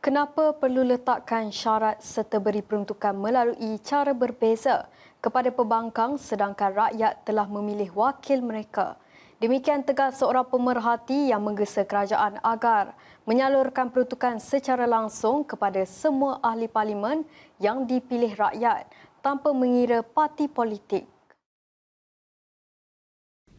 Kenapa perlu letakkan syarat serta beri peruntukan melalui cara berbeza kepada pembangkang sedangkan rakyat telah memilih wakil mereka? Demikian tegas seorang pemerhati yang menggesa kerajaan agar menyalurkan peruntukan secara langsung kepada semua ahli parlimen yang dipilih rakyat tanpa mengira parti politik.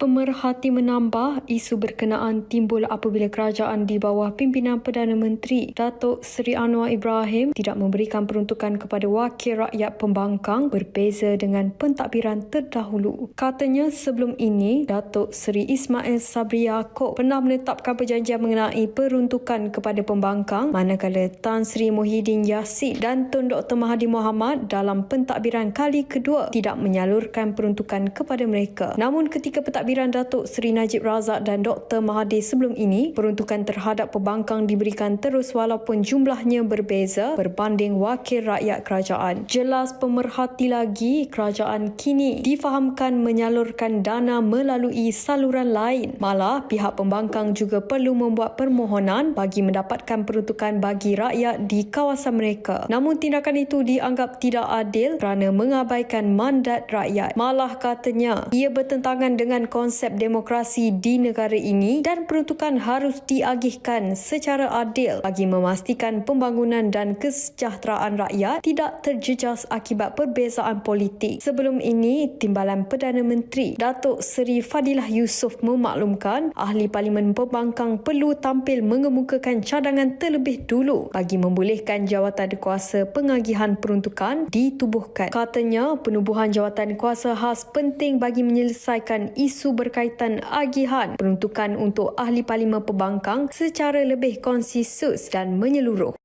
Pemerhati menambah isu berkenaan timbul apabila kerajaan di bawah pimpinan Perdana Menteri Datuk Seri Anwar Ibrahim tidak memberikan peruntukan kepada wakil rakyat pembangkang berbeza dengan pentadbiran terdahulu. Katanya sebelum ini Datuk Seri Ismail Sabri Yaakob pernah menetapkan perjanjian mengenai peruntukan kepada pembangkang manakala Tan Sri Muhyiddin Yassin dan Tun Dr Mahathir Mohamad dalam pentadbiran kali kedua tidak menyalurkan peruntukan kepada mereka. Namun ketika pentadbiran pentadbiran Datuk Seri Najib Razak dan Dr. Mahathir sebelum ini, peruntukan terhadap pembangkang diberikan terus walaupun jumlahnya berbeza berbanding wakil rakyat kerajaan. Jelas pemerhati lagi, kerajaan kini difahamkan menyalurkan dana melalui saluran lain. Malah, pihak pembangkang juga perlu membuat permohonan bagi mendapatkan peruntukan bagi rakyat di kawasan mereka. Namun tindakan itu dianggap tidak adil kerana mengabaikan mandat rakyat. Malah katanya, ia bertentangan dengan konsep demokrasi di negara ini dan peruntukan harus diagihkan secara adil bagi memastikan pembangunan dan kesejahteraan rakyat tidak terjejas akibat perbezaan politik. Sebelum ini, Timbalan Perdana Menteri Datuk Seri Fadilah Yusof memaklumkan ahli Parlimen Pembangkang perlu tampil mengemukakan cadangan terlebih dulu bagi membolehkan jawatan kuasa pengagihan peruntukan ditubuhkan. Katanya, penubuhan jawatan kuasa khas penting bagi menyelesaikan isu berkaitan agihan peruntukan untuk ahli parlimen pembangkang secara lebih konsensus dan menyeluruh.